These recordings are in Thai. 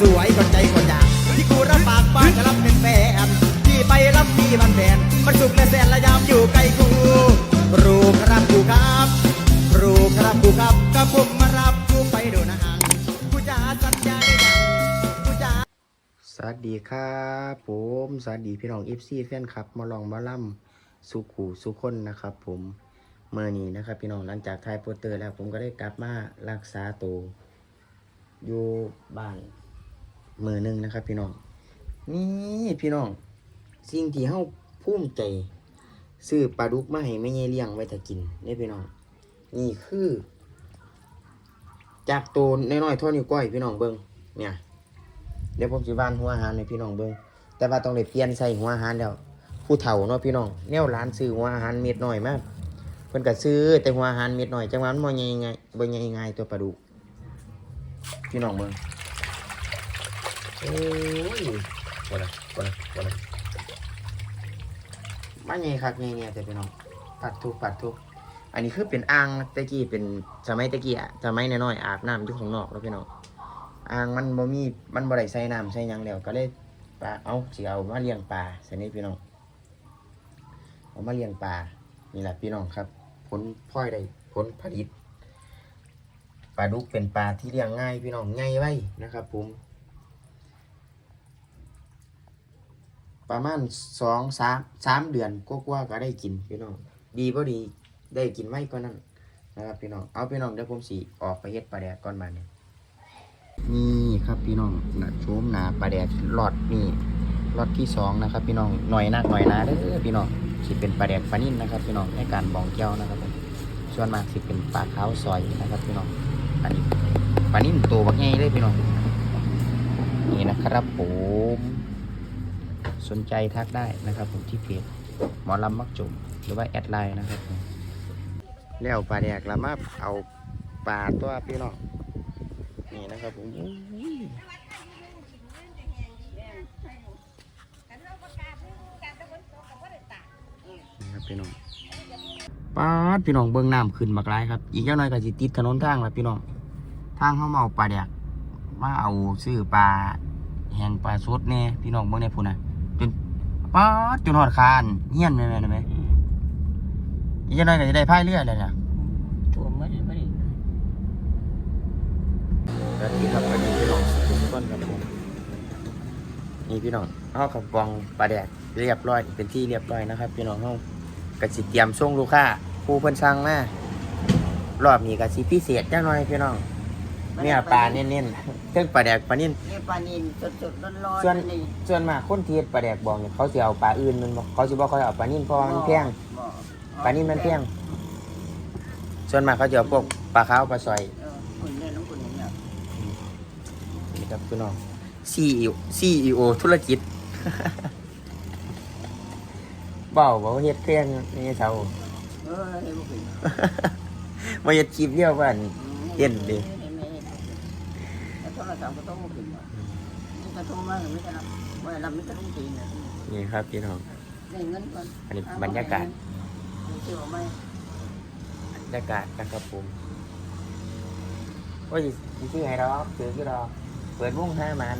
สวยคนใจคนอยากที่กูรับปากบ้านจะรับเป็นแฟนที่ไปรับมีบันแบนมันสุขและแสนและยามอยู่ใกล้กูรู้ครับกูครับรู้ครับกูครับก็ผมมารับกูไปดูหนางกูจะสัญญาได้ยังกูจะสวัสดีครับผมสวัสดีพี่น้องเอฟซีแฟนคลับมาลองมาล่ำสุขูสุคนนะครับ ผมเมื่อนี้นะครับ พี่น้องหลังจากถ่ายโปสเตอร์แล้ว ผมก็ได้กลับมารักษาตัวอยู่บ้าน มือหนึ่งนะครับ พี่น้อง นี่พี่น้อง สิ่งที่เฮาภูมิใจซื้อปลาดุกมาให้ไม่เงี้ยเลี้ยงไว้ถ้ากินนี่พี่น้อง นี่คือ จากตัวน้อยๆเท่านิ้วก้อยพี่น้องเบิ้งเนี่ย เดี๋ยวผมสิบ้านหัวอาหารให้พี่น้องเบิ่งแต่ว่าต้องได้เปลี่ยนใส่หัวอาหารแล้วผู้เฒ่าเนาะพี่น้องแนวร้านซื้อหัวอาหารเม็ดน้อยมากเพิ่นก็ซื้อแต่หัวอาหารเม็ดน้อยจังหวะมันบ่ใหญ่ไงบ่ใหญ่ง่ายตัวปลาดุกพี่น้องเบิ่ง โอ้ยบ่ละบ่ละบ่ละมาใหญ่คักใหญ่เนี่ยแต่พี่น้องปัดทุกปัดทุกอันนี้คือเป็นอ่างตะกี้เป็นสมัยตะกี้อะสมัยน้อยๆอาบน้ำอยู่ข้างนอกแล้วพี่น้องอ่างมันบ่มีมันบ่ได้ใส่น้ำใส่ยังแล้วก็เลยปลาเอาสิเอามาเลี้ยงปลาสนี้พี่น้องเอามาเลี้ยงปลานี่แหละพี่น้องครับ ผลพลอยได้ผลผลิตปลาดุกเป็นปลาที่เลี้ยงง่ายพี่น้องง่ายไว้นะครับผม ประมาณสองสามสามเดือนก็กว่าก็ได้กินพี่น้องดีบ่ดีได้กินไว้ก็นั่นนะครับพี่น้องเอาพี่น้องเดี๋ยวผมสิออกไปเฮ็ดปลาแดกก่อนมาเนี่ยนี่ครับพี่น้องหนาโชมหนาปลาแดกหลอดนี่หลอดที่สองนะครับ พี่น้องหน่อยนักหน่อยหนาเด้อพี่น้องสิเป็นปลาแดกปลานิ่นนะครับ พี่น้องในการบองแก้วนะครับส่วนมากสิเป็นปลาขาวซอยนะครับ พี่น้องอันนี้ปลานิ่นตัวบักใหญ่เลยพี่น้องนี่นะครับผม สนใจทักได้นะครับ ผมที่เพจหมอลำมักจุ่มหรือว่าแอดไลน์นะครับผมแล้วปลาแดกละมาเอาปลาตัวพี่น้องนี่นะครับผมนี่ครับพี่น้องป้าพี่น้องเบื้องน้ำขึ้นมากไรครับ อีกอย่างน้อยก็สิติดถนนทางแล้วพี่น้องทางเขามาเอาปลาแดกมาเอาซื้อปลาแหงปลาสดแน่พี่น้องเบื้องในพูนนะ ป้าดจนหอดคานเฮี้ยนไหมแม่นไหมอีกอย่างน้อยก็จะได้พายเรือเลยนะตัวไม่ได้ไม่ได้สวัสดีครับสวัสดีพี่น้องทุกคนครับผมนี่พี่น้องเอาขับปองปลาแดกเรียบร้อย เป็นที่เรียบร้อยนะครับ พี่น้องเฮากระสิเตรียมส่งลูกค้าผู้เพิ่นสั่งมารอบนี้กระสิพิเศษจังหน่อยพี่น้อง เนี่ยปลาเน้นๆเครื่องปลาแดกปลานิ่นเนี่ยปลานินสดสดร้อนร้อนส่วนส่วนมากคนที่เฮ็ดปลาแดกบอกเนี่ยเขาสิเอาปลาอื่นมันบ่เขาสิบ่ค่อยเอาปลานิ่นเพราะว่ามันแพงปลานิ่นมันแพงส่วนมากเขาจะเอาพวกปลาขาวปลาซอยเออคุณเนี่ยน้องคุณเนี่ยนี่ครับพี่น้อง CEO CEO ธุรกิจ เบาบอกว่าเฮ็ดเครื่องนี่เท่า เออให้บุกมาเฮ็ดคลิปเดียวว่านี่เย็นดิแล้วโทรศัพท์ก็ต้องบุกขึ้นมานี่ก็โทรมาไม่ได้รับว่ารับไม่ได้ต้องตีเนี่ยนี่ครับพี่น้องได้เงินก่อนอันนี้บรรยากาศเที่ยวไหมบรรยากาศนะครับผมโอ้ยสิซื้อให้ดอกซื้อคือดอกเปิดวงห้ามัน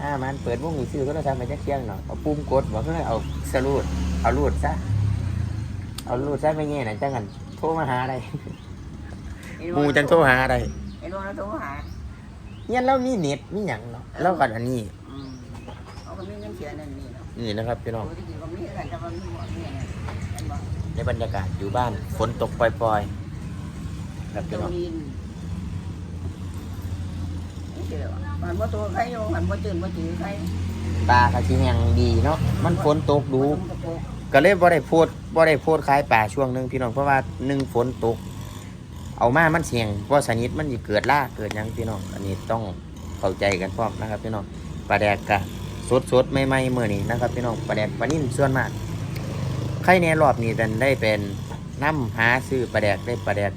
ห้ามันเปิดวงนี่ซื้อโทรศัพท์มาจักเที่ยงเนาะเอาปุ่มกดบอกเพื่อเอาสรูดเอารูดซะเอารูดซะไม่เงี้ยนะจังกันโทรมาหาได้หมูจังโทรหาได้ไอ้โดนแล้วโทรหา เนี่ยเรามีเน็ตมีหยังเนาะเรากันอันนี้ อืมเอาก็มีเงินเสียนั่นนี่เนาะนี่นะครับพี่น้องโอ้ที่จริงก็มีอะไรแต่ว่ามีหมดเนี่ยเห็นบ่ในบรรยากาศอยู่บ้านฝนตกปล่อยๆครับพี่เจ้าน้องลินนี่เจอมันว่าตัวใครโยมันว่าตื่นว่าจืดใครปลากระชิแหงดีเนาะมันฝนตกดูมันกระโปงก็เลยบ่ได้โพดบ่ได้โพดขายปลาช่วงหนึงพี่น้องเพราะว่าหนึ่งฝนตก เอามามันเสี่ยงเพราะสนิทมันสิเกิดล่าเกิดยังพี่น้องอันนี้ต้องเข้าใจกันพร้อมนะครับพี่น้องปลาแดกกะสดสดๆใหม่เมื่อนี้นะครับพี่น้องปลาแดกปลานิ่มส่วนมากใครในรอบนี้ดันได้เป็นน้ำหาซื้อปลาแดกได้ปลาแดก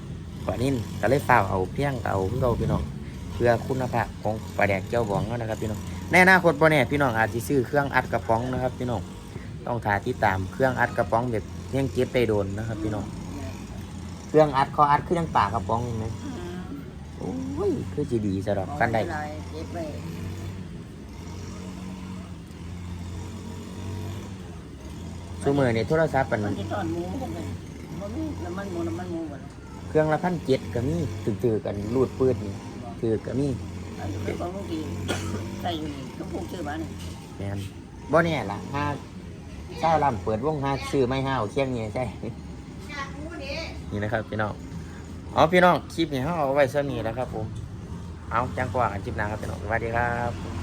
ปลานิ่มก็เลยฝากเอาเพียงเอาเพื่อเอาพี่น้องเพื่อคุณภาพของปลาแดกเจ้าบองนะครับพี่น้องในอนาคตบ่แน่พี่น้องอาจจะซื้อเครื่องอัดกระป๋องนะครับพี่น้องต้องถ่าที่ตามเครื่องอัดกระป๋องแบบเลี้ยงเก็บได้โดนนะครับพี่น้อง เรื่องอัดคออัดคือยังปากกระป๋องนี่ไหมโอ้ยคือจีดีสำหรับกันใด้ซูมือใร์มันมัเยมันมีน้ำมัพท์มันหมูกันเครื่องละพันเจ็ดก็มีตื่นๆกันรูดปืดนี่ถือก็มีขอใส่อยู่ต้องพูดชื่อบ้านนี่แมนบ่เนี่ยล่ะห้าเจ้าลำเปิดวงห้าชื่อไม่ห้าเคียงเนี่ยใช่ นี่นะครับพี่น้องอ๋อพี่น้องคลิปนี้เขาเอาไว้เท่านี้แล้วครับผมเอาจังกว่ากันคลิปน้าครับพี่น้องสวัสดีครับ